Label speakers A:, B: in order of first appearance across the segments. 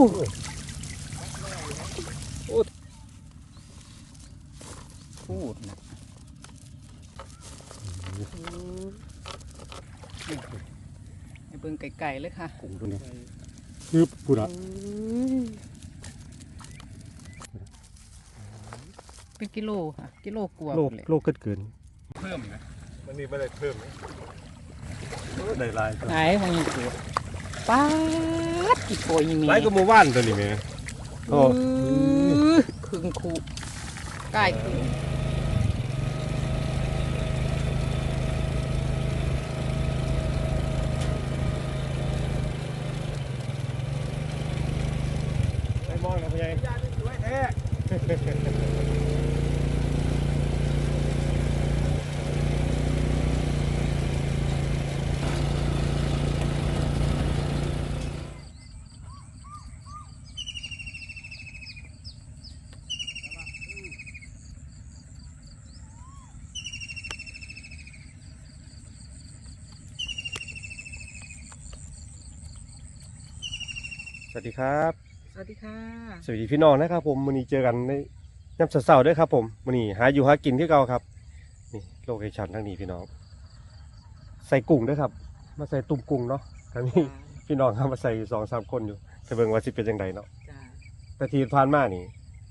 A: พูดนะให้เบิ่งไก่ๆเลยค่ะ
B: กุ้งตัวนี้คือพูดอะ
A: เป็นกิโลค่ะ กิโลกว่า
B: โลกโลกเกิดเกิน
C: เพิ่มนะมันนี่ไม่ได้เพิ่มนะได้ลาย
A: ไหนมันยังเกิดป๊า ดกี่โกยมี
C: ลายก็หมู่บ้านตัวนี้แม่
B: โอ้
A: อื้อครึ่งคูใกล้ครึ่ง
C: ไม่มองนะพ่อใหญ่ยาสวยแท้
B: สวัสดีครับ
A: สวัสดีค่ะ
B: สวัสดีพี่น้องนะครับ ผมวันนี้เจอกันในยามเสาร์ๆด้วยครับ ผมวันนี้หาอยู่หากินที่เก่าครับ นี่โลเคชั่นทั้งนี้พี่น้อง ใส่กุ้งด้วยครับ มาใส่ตุ่มกุ้งเนาะทางนี้พี่น้องครับมาใส่อยู่สองสามคนอยู่จะเบิ่งว่าสิเป็นยังไงเนาะ
A: จ้า
B: แต่ทีผ่านมานี่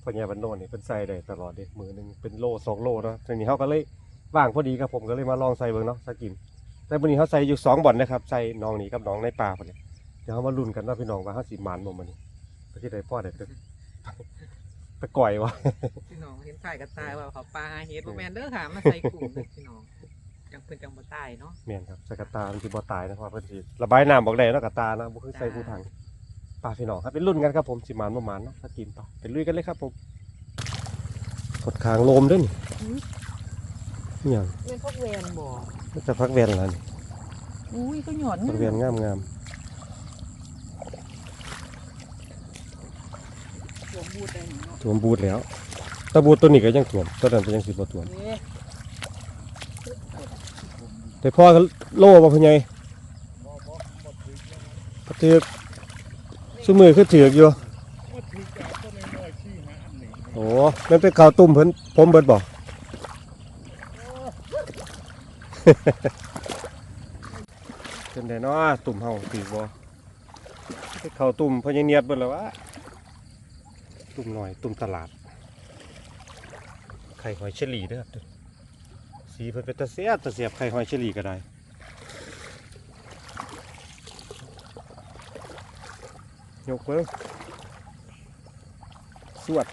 B: พ่อใหญ่บ้านโน่นนี่เป็นใส่ได้ตลอดเด็มือหนึงเป็นโลสองโลเนาะทีนี้เขาก็เลยว่างพอดีครับผมก็เลยมาลองใส่เบิ่งเนาะสักกินแต่วันนี้เขาใส่อยู่สองบ่อนนะครับใส่น้องนี่กับน้องในป่าพอดีเดี๋ยวเขามาลุ้นกันว่าพี่น้องว่าเขาสิหมานบ่มันนี่ไปที่ใดพ่อเด็ดไปก่อยวะ
A: พี่น้องเห็นถ่ายกับตายว่าเขาปลาหาเฮ็ดบ่แม่นเด้อค่ะมาใส่กลุ่มเด้อพี่น้องจังเพิ่นจังบ่ตายเนาะ
B: แม่นครับใส่กระตามันสิบ่ตายนะเพราะว่าเพิ่นสิระบายน้ำบอกได้เนาะกระตานะบ่คือใส่ผู้ถังปลาพี่น้องครับเป็นรุ่นกันครับผมสิหมานบ่หมานเนาะถ้ากินปลาเป็นลุยกันเลยครับผมกดคางโลมด้วยนี่นี่หยัง
A: เป็นพวกเวนบ่
B: มันจะพักแวนแล้วนี่
A: อุ้ยก็หย่อน
B: พักแวนงามงาม
A: วมบูทได้เนาะ
B: ๆถ่วมบูดแล้วแตะบูดตัวนี้ก็ยังถ่วมตัวนั้นก็ยังสิบ่ถ่วม
A: เอ๊ะ
B: แต่พ่อก็โลบ่พ่อใหญ่ก็ถือกซุมือคือถือกอยู่
C: ว่าถือจากต้นน้อยๆชี้หาอันนี้
B: โอ้มันเป็นข้าวตุ่มเพิ่นผมเบิดบ่ เป็นไดเนาะตุ่มเฮาถือบ่เป็นข้าวตุ่มเพราะยังเนียดเบิดแล้ววะ ตุ่มหน่อยตุ่มตลาด ไข่หอยเชอรี่เด้อครับสีเพิ่นเป็นตะเสียบตะเสียบไข่หอยเชอรี่ก็ได้ยกเบิ่งสวด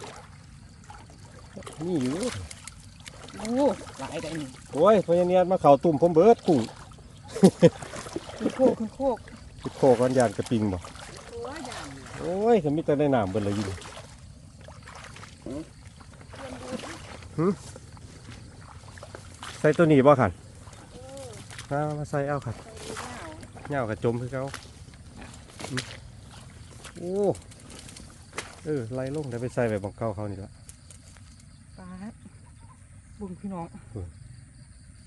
B: นี่อยู่
A: โอ้หลายได้นี่
B: โอ้ยพญาเนียดมาเข่าตุ่มผมเบิดกุ้ง
A: คือโคกคือโคก
B: สิโคกันยานกระปิงบ่
A: ตัวอย่างเนี่ย
B: โอ้ยก็มีแต่ได้น้ำเบิดเลยอยู่ ใส่ตัวนี้บ่คันมามาใส่เอาคันเหงากระจมคือเขาอืมโอ้เออไล่ลงได้ไปใส่แบบบังเก่าเขานี่ละ
A: ปลาดบุ้งพี่น้อง
B: เออ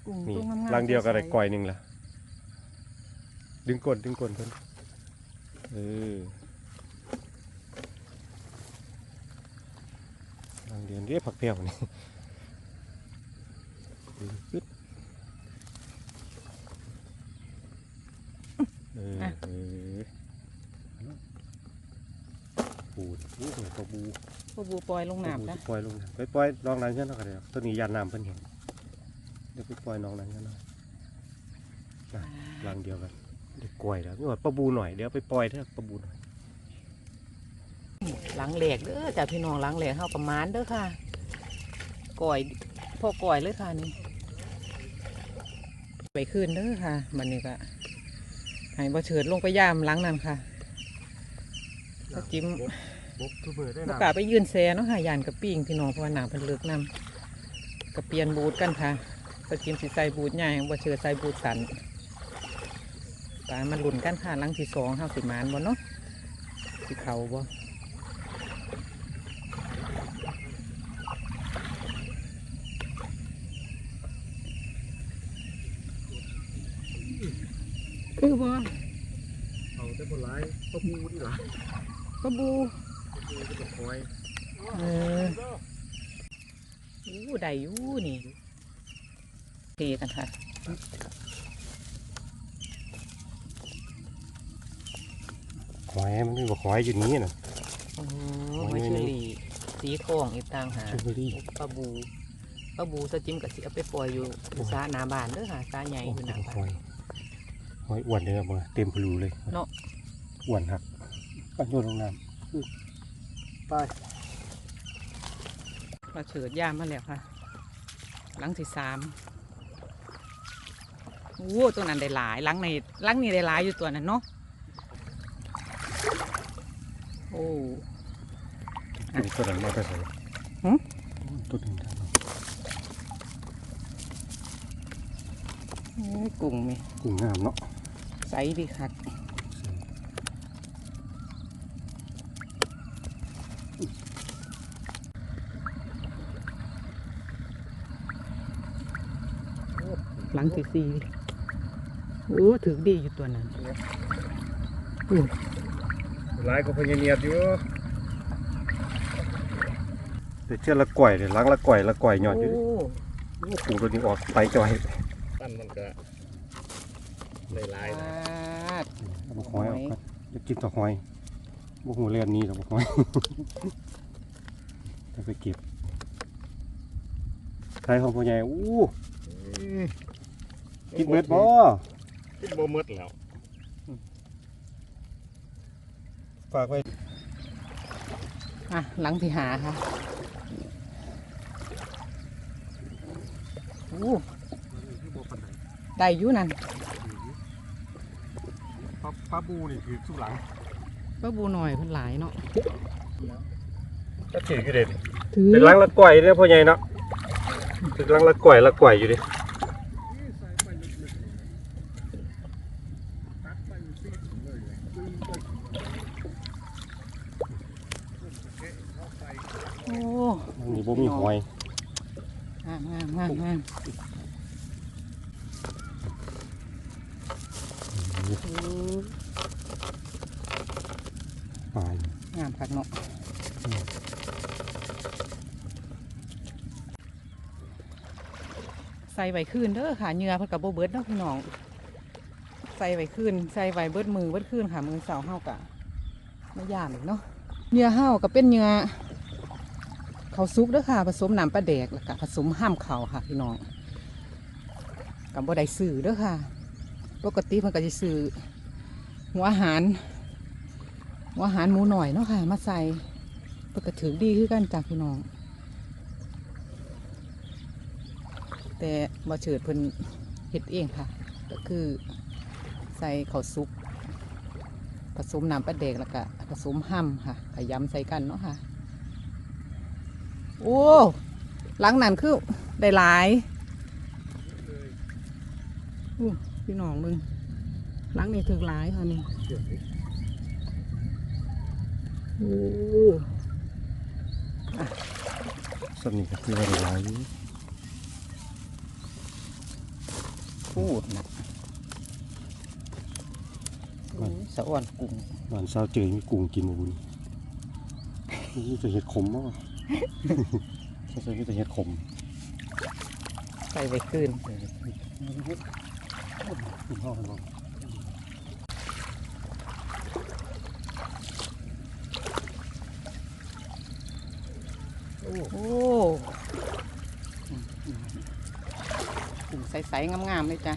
A: กุ้ง
B: นี่
A: ตัวงามๆ
B: ลังเดียวก็ได้
A: ใสๆ
B: ก่อยหนึ่งละดึงก้นดึงก้นเพิ่นเออลัง เดียวเรียกผักเปรี้ยวนี่ดึงปึ๊ดเออเออปูดโอ้โหปลาบู
A: พวกบูปล่อยลง
B: ปลา
A: น้ำ
B: บู
A: นะ
B: สิปล่อยลงน้ำไปปล่อยน้องนั้นกันเนาะก็ได้ครับตัวนี้ยานน้ำเพิ่นเห็นเดี๋ยวไปปล่อยน้องนั้นกันเนาะรังเดียวกันเด็กกล้วยแล้วนี่ว่าปลาบูหน่อยเดี๋ยวไปปล่อยเถอะปลาบูหน่อย
A: หลังแหลกเด้อจ้าพี่น้องหลังแหลกเฮาประมาณเด้อค่ะก่อยพ่อก่อยเลยค่ะนี่ไปขึ้นเด้อค่ะมันนี่ก็ให้บ่เฉิดลงไปย่ามหลังนั่นค่ะก็จิ้ม
B: บุกทุกมือได้
A: บ่
B: นะ
A: กล้าไปยืนแซเนาะค่ะยานกับปิ้งพี่น้องเพราะว่าน้ำเพิ่นเลิกน้ำก็เปลี่ยนบูทกันค่ะก็จิ้มสิใส่บูทใหญ่บ่เฉิดใส่บูทสันปลามันหลุนกันค่ะหลังที่สองเฮาสิมานบ่เนาะสิเข้าบ่ คือบ่
B: เอาแต่บนไลายปลาบูนี่หรอ
A: ปลาบู
C: หอย
A: เอออู้ได้อยู่นี่เทกันค่ะ
B: หอยมันมีบอกหอยอยู่นี้น่ะ
A: โอ้
B: โอ้ย
A: ไม่เชอรี่สีทองอีกต่างหาก
B: เชอรี่
A: ปลาบูปลาบูสจิ้มกับสิเอาไปปล่อยอยู่สาหนาบานเด้อค่ะสาใหญ่อยู่หนา
B: ห
A: บา
B: อนย หอยอ้วนเลยครับมาเต็มพลูเลย
A: เนาะ
B: อ้วนครับปันโยนลงน้ำไป
A: มาเฉิดย่ามมาแล้วค่ะ หลังที่สามโอ้ตัวนั้นได้หลายหลังในหลังนี้ได้หลายอยู่ตัวนั้นเนาะโอ้
B: ตัวนี้ตัวนั้นมาแต่ใส่
A: หึ
B: ตัวนึงครับ
A: เอ้ยกุ้งมี
B: กุ้งงามเนาะ
A: ใสดีคักหลังที่สี่โอ้ถือดีอยู่ตัวนั้น
B: ร้ายก็พญาเนียดอยู่เดี๋ยวเชื่อละก่อยเดี๋ยวล้างละก่อยละก่อยหยอดอยู่
A: โอ้
B: โอ้ปูตัวนี้ออกไปจ่อย
C: ตั้นมันก็ได้ หลายนะ
A: ปาด
B: เอามาหอยออกกันจะกินต่อหอยบ่หูเรียนนี้หรอกบ่หอยจะไปเก็บใครของพ่อใหญ่อู้กินเม็ดบ่
C: กินบ่หมดแล้ว
B: ฝากไว้
A: อะหลังที่หาค่ะโอ้ได้อยู่นั่น
B: ปลาบูนี่คือสุหลัง
A: ป้าบูหน่อยเพิ่นหลายเนาะ
B: ก็ถือกี่เด็ด
A: ถือ
B: เป็นลังละก่อยเนี่ยพ่อใหญ่เนาะเป็นลังละก่อยละก่อยอยู่ดิ
A: โอ้
B: นี่บ่มีหอย
A: งามงามงามงามโอ้
B: ปลาย
A: งามคักเนาะใส่ไว้คืนเด้อค่ะเหงื่อเพิ่นกับโบเบิร์ดเนาะพี่น้อง ใส่ไว้คืนใส่ไว้เบิร์ดมือเบิร์ดคืนค่ะมือเสาร์เฮากะไม่ยามอีกเนาะเหงื่อเฮาก็เป็นเหงื่อเขาซุกเด้อค่ะ ผสมน้ำปลาแดกแล้วก็ผสมห้ามเขาค่ะพี่น้องกับบ่ได้ซื้อเด้อค่ะ ปกติเพิ่นก็จะซื้อหัวอาหาร วอาหารหมูหน่อยเนาะค่ะ มาใส่เพิ่นก็ถือดีคือกันจากพี่น้อง แต่บ่เฉิดเพิ่นเฮ็ดเองค่ะ ก็คือใส่ข้าวซุปผสมน้ำปลาแดกแล้วก็ผสมห้ำค่ะขยำใส่กันเนาะค่ะ โอ้หลังนั้นคือได้หลายอู้พี่น้องมึงหลังนี้ถึงหลายค่ะนี่
B: สนิทก็คือว่าหลาย
A: พูดนะโอ้สะอ่อนกุ้ง
B: บ้านเศร้าเจอมีกุ้งกินมาบุญนี่จะเห็ดขมมั้งใช่ๆมีแต่เห็ดขม
A: ใส่ไว้คืน
B: กินข้าวกันบ้าง
A: โอ้กุ้งใสๆงามๆเลยจ้ะ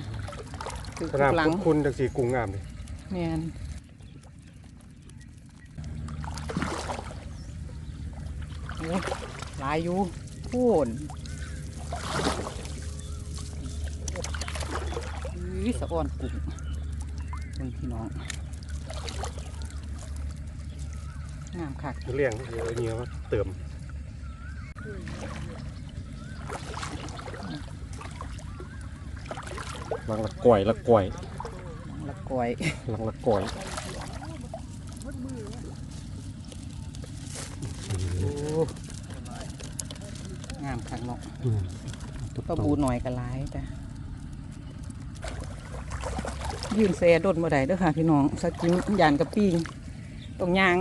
A: คือ
B: ขนาด
A: หลัง
B: คุณจังสีกุ้งงามเลย
A: แมนโอ้หลายอยู่พูนอุ้ยสะอ่อนกุ้งเบิ่งพี่น้องงามคัก
B: เลี้ยงเดี๋ยวนี้ว่าเติม ลังละก่อยละก่อย
A: ละกอย
B: ลังละก่อย
A: โอ้งามคักเนาะ
B: อืม
A: ปลาบูหน่อยก็หลายจ้ะยืนแซ่ดนบ่ได้เด้อค่ะพี่น้องสกิมยานกับปิ้งตรงยาง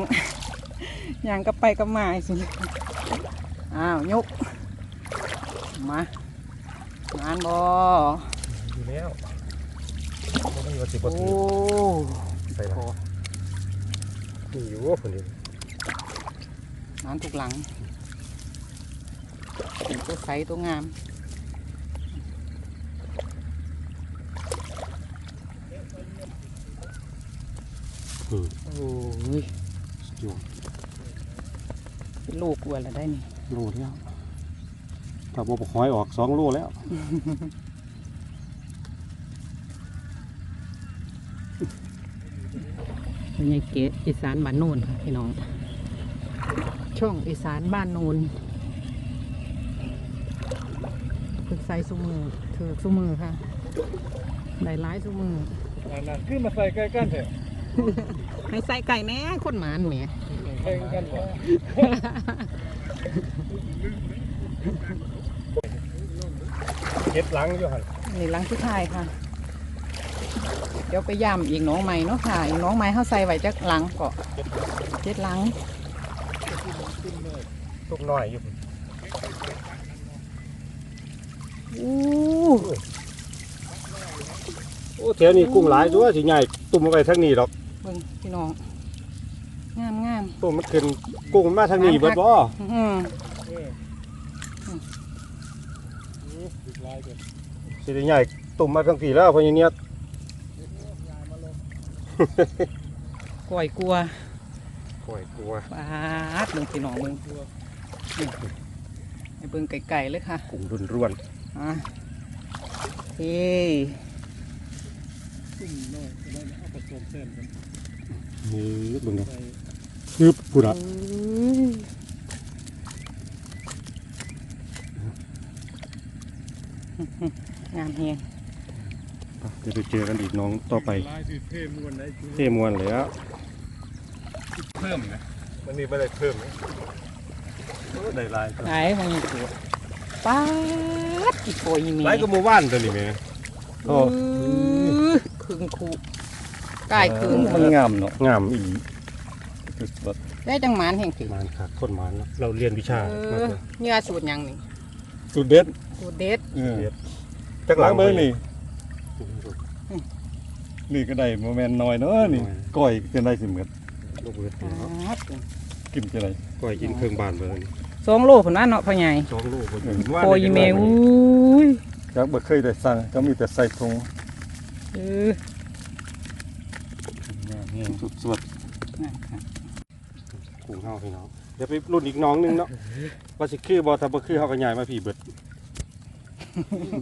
A: ย่างก็ไปก็มาสิ อ้าวยก มามานบอ
B: อยู่แล้วบ่มีว่าสิบ่
A: โอ้
B: ถือไปละนี่อยู่คนเดียว
A: มานทุกหลังเป็นตัวใสตัวงาม
B: อืม
A: โอ้ย
B: อยู่
A: เป็นลูกอ้วนแล้วได้นี่
B: โลแล้วถ้าบ่ปกหอยออกสองโลแล้ว
A: เป็นไงเกศอีสานบ้านโนนค่ะพี่น้อง ช่องอีสานบ้านโนนฝึกใส่สุมือถือสุมือค่ะได้ร้ายสุมือ
C: นั่นๆขึ้นมาใส่ใกล้กันเถอะ
A: ให้ใส่ไก่แน่คนหมานแหม
C: ใกล้กันบ่ เก็บหลังอยู่หั่น
A: นี่หลังที่ทายค่ะ เดี๋ยวไปย่ำอีกน้องใหม่เนาะค่ะ อีกน้องใหม่เขาใส่ไว้จักหลังก็เจ็ดหลัง
B: ตุกน้อยอยู่
A: อู้
B: โอ้แถวนี้กุ้งหลายตัวสิใหญ่ตุ่มเอาไว้ทางนี้ดอก
A: เบิ่งพี่น้องงามงาม
B: ตุ่มมันขึ้นกุ้งมันมาทางนี้เบิดบ่
A: อืม
C: อีกลายเกิน
B: สิได้ใหญ่ตุ่มมาทางพี่แล้วเพราะอย่างเนี้ย
A: ก่อยกลัว
B: โอ้ยกลัว
A: ปาดเบิ่งพี่น้องเบิ่งให้เบิ่งไก่ๆเลยค่ะ
B: กุ้งรุนร่วน
A: อะเฮ้ย
C: ตุ่มน้อยจะได้เอาผสมเส้นกัน
B: นี่เบิ่งเด้อ
C: ใส่
B: ฮึบพูดอะ
A: งามเฮียง
B: เดี๋ยวไปเจอกันอีกน้องต่อไป
C: ลายสิเพิ่มมวนได้
B: เท่มวนเลยอะ
C: เพิ่มนะมันนี่ไม่ได้เพิ่มนะได้ลายก็
A: ไหนมันมีตัวป๊าดกี่โปรยมี
B: หลายก็หมู่บ้านตัวนี้แม่โอ้
A: อื้อครึ่งคูใกล้ครึ่ง
B: มันงามเนาะงามอี
A: ได้จังหมานแห่งถึง
B: มานค่ะคนมานเนาะเราเรียนวิชา
A: เอ
B: มา
A: อ
B: เถอะ
A: เนื้อสูตรหยังนี่
C: สุดเด็ด
A: สูตรเด็ด
C: เออ
B: จักหลัง
C: เบิ่งนี่
B: นี่
C: นี่ก็ได้โมเมนต์น้อยเนาะนี่
B: น้อย
C: ก้อยจะได้สิเหมือน
B: ลูกเบิด
A: ป๊
B: เนาะา
A: ด
C: กินจะได้
B: ก้อยกินเครื่องบานเบิ่ง
A: สองโลผลว่าเนาะพ่อใหญ่
B: สองลูกบ่ถึง
A: โปรยเมวอุ้ย
C: จักบ่เคยได้สั่งก็มีแต่ใส่ถุง
A: เออ
C: สุดสวด
A: นั่นค่ะ
B: กุ้งเฮาพี่น้องเดี๋ยวไปรุ่นอีกน้องหนึงเนาะว่าสิคือบ่ถ้าบ่คือเฮาก็ย้ายมาพี่เบิด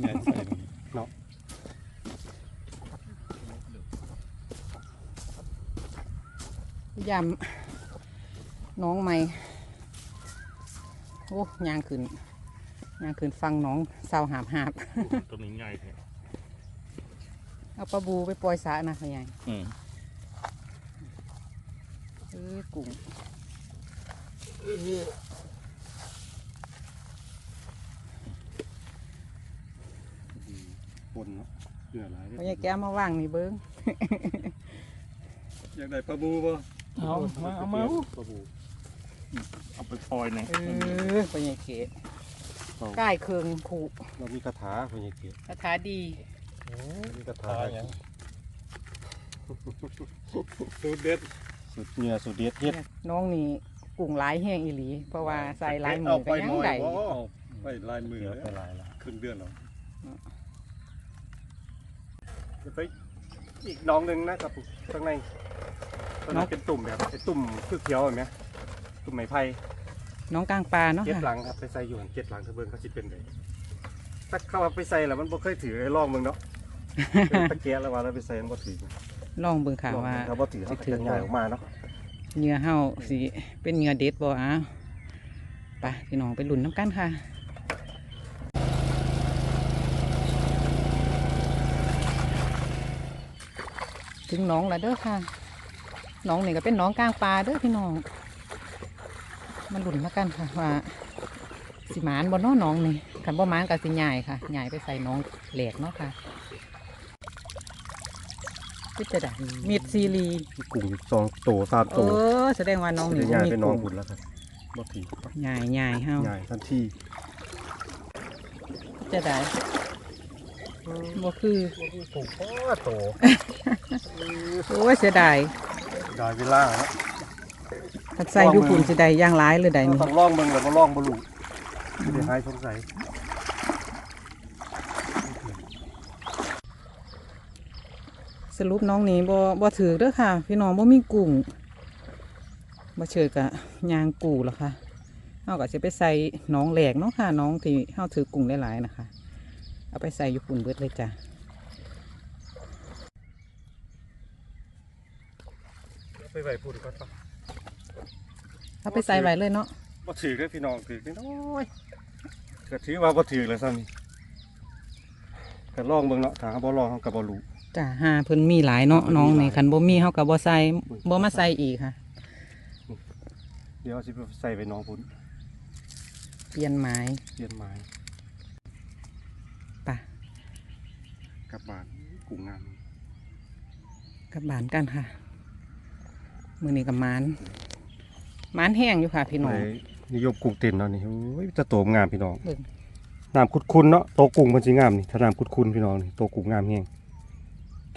C: ใหญ่ใส่ลง
A: ยำน้องใหม่โอ้ยางขึ้นยางขึ้นฟังน้องเศร้าหาบหาบ
C: ตัวนี้ใหญ่แท้
A: เอาปลาบูไปปล่อยสระนะพ่อใหญ่
C: อืม
A: เออกุ้ง
B: ปนเนาะเหนื้อหลายเด้
A: พ่อใหญ่แก้มาว่างนี่เบิ้ง
C: อยากได้ปลาบูบ่ะ
A: เอามาเอามา
B: ปลาบู
C: เอาไปปล่อยหน่อย
A: เออพ่อใหญ่เกศใกล้เคืองขู่
B: เรามีคาถาเพิ่นสิเก็บ
A: คาถาดี
B: มีคาถา
C: ตายยังสุดเด็ด
B: สุดเนื้อสุดเด็ดเฮ็ด
A: น้องนี่ กุ้งหลายแห้งอีหลี เพราะว่าใส่หลายมือก็ยังได้
C: เอาไปลายมือ
B: เนื้อ
C: เลย
B: ไปหลายละ
C: ครึ่งเดือนแล้ว
B: เดี๋ยวไปอีกน้องหนึงนะครับข้างในตอนนั้นเป็นตุ่มแบบไอ้ตุ่มคือเขียวเห็นไหมตุ่มไม้ไผ่
A: น้องกลางปลาเนาะ
B: เจ็ดห
A: ค่ะ
B: ลังครับไปใส่อยู่หันเจ็ดหลังถ้าเบิ่งเขาสิเป็นไดถ้าเข้าเอาไปใส่แล้วมันบ่เคยถือไอ้ลองมึงเนาะเป็นตะแกะแล้วว่าเราไปใส่มันบ่ถือ
A: ลองเบิ่งค่ะ
B: ลอง
A: ว่า
B: ถ้าบ่ถือเขาก็จะย้ายออกมาเนาะ
A: เหงื่อเฮาสิเป็นเหงื่อเด็ดบ่อ้าวไปพี่น้องไปหลุนน้ำกันค่ะถึงน้องแล้วเด้อค่ะ น้องนี่ก็เป็นน้องกลางปลาเด้อพี่น้องมาลุ้นแล้วกันค่ะว่าสิหมานบ่เน้องน้องนี่คันบ่หมานก็สิใหญ่ค่ะ ใหญ่ไปใส่น้องแหลกเนาะค่ะ ก็จะได้มีดซีรี
B: มีกุ้งอยู่สองโตสาม
A: เอ
B: โต
A: อแสดงว่าน้อง
B: เดี๋
A: นี่
B: ยว
A: บ่
B: ย้าย
A: มี
B: ไปน้อง
A: กุ้ง
B: บุญแล้วครับบ่ถี
A: ใหญ่ใหญ่เฮา
B: ย้ายทันที
A: จะได้บ่คือ
B: กุ้งพ่อโต
A: โอ้ยเสียดาย
B: ได้เวลาแล้ว
A: ถ้าใส่อยู่พุ่นสิได้อย่างหลายเลยได้
B: เรา
A: นี่
B: ต้องลองเบิ่งแล้วบ่ลองบ่รู้เดี๋ยวหายสงสัย
A: สรุปน้องนี่บ่บ่ถือเด้อค่ะ พี่น้องบ่มีกุ้งบ่เชิดกะยางกูหรอกค่ะเฮาก็สิไปใส่หน้องแหลกเนาะค่ะ น้องที่เฮาถือกุ้งหลายๆนะคะ เอาไปใส่อยู่พุ่นเบิดเลยจ้ะ
B: ไปไว้พูดก่อนปะ
A: เอาไปใส่ไว้เลยเนาะ
B: บ่ถือเด้อพี่น้องถือน้อยก็ถือว่าบ่ถือแล้วซ้ำนี่ก็ลองเบิ่งเนาะถ้าเราบ่ลองเราก็บ่รู้
A: จ้ะหาเพิ่นมีหลายเนาะน้องนี่คันบ่มีเฮาก็บ่ใส่บ่มาใส่อีกค่ะ
B: เดี๋ยวสิไปใส่ไปน้องพุ่น
A: เปลี่ยนไม้
B: เปลี่ยนไม้
A: ไปะ
B: กลับบ้านกุ้งงาม
A: กลับบ้านกันค่ะ มื้อนี้ก็หมานหมานแห้งอยู่ค่ะพี่น้อง
B: ไปนิยมกุ้งเต้นเนาะนี่โอ้ยจะโตงามพี่น้อง
A: เบิ่ง
B: น้ำขุดๆเนาะโตกุ้งมันสิงามนี่ถ้าน้ำขุดๆพี่น้องนี่โตกุ้งงามแฮง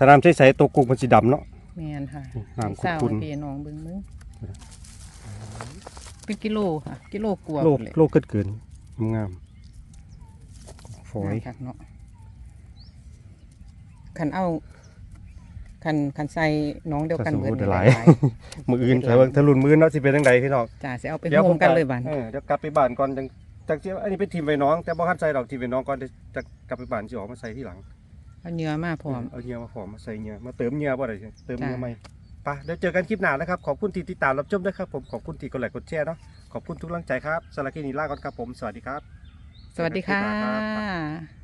B: ถ้าน้ำใสๆโตกุ้งมันสิดำเนาะ
A: แม่นค่ะ
B: นี่น้ำ
A: เศร้า
B: ขุด
A: ให้พี่น้องเบิ่งมึงเป็นกิโลค่ะ กิโลกว่า
B: ๆโลก
A: เลย
B: โลกเกินๆงามๆฝอย
A: คักเนาะคันเอาคันคันใส่น้องเดียวกัน
B: ผสม
A: เบิด
B: พูด
A: นี่
B: หลาย
A: หลาย
B: มืออื่นถ้าเบิ่งถ้ารุ่นมือเนาะสิเป็นจังไดพี่น้อง
A: จ้าสิเอาไปโฮมกันเลยบัน
B: เออเดี๋ยวกลับไปบ้านก่อนจังจังสิอันนี้เป็นทีมไว้น้อง แต่บ่ทันใส่ดอกทีมไว้น้องก่อนเดี๋ยวจะกลับไปบ้านสิออกมาใส่ทีหลัง
A: เอาเนื้อมาพร้อม
B: เอาเหงื่อมาพร้อมมาใส่เหงื่อมาเติมเหงื่อบ่ได้เติมเหงื่อ
A: จ้ะ
B: ใหม่ไปเดี๋ยวเจอกันคลิปหน้านะครับ ขอบคุณที่ติดตามรับชมด้วยครับผม ขอบคุณที่กดไลค์กดแชร์เนาะ ขอบคุณทุกกำลังใจครับสำหรับคลิปนี้ลาก่อนครับผม สวัสดีครับ
A: สวัสดีค่ะ
B: ครับ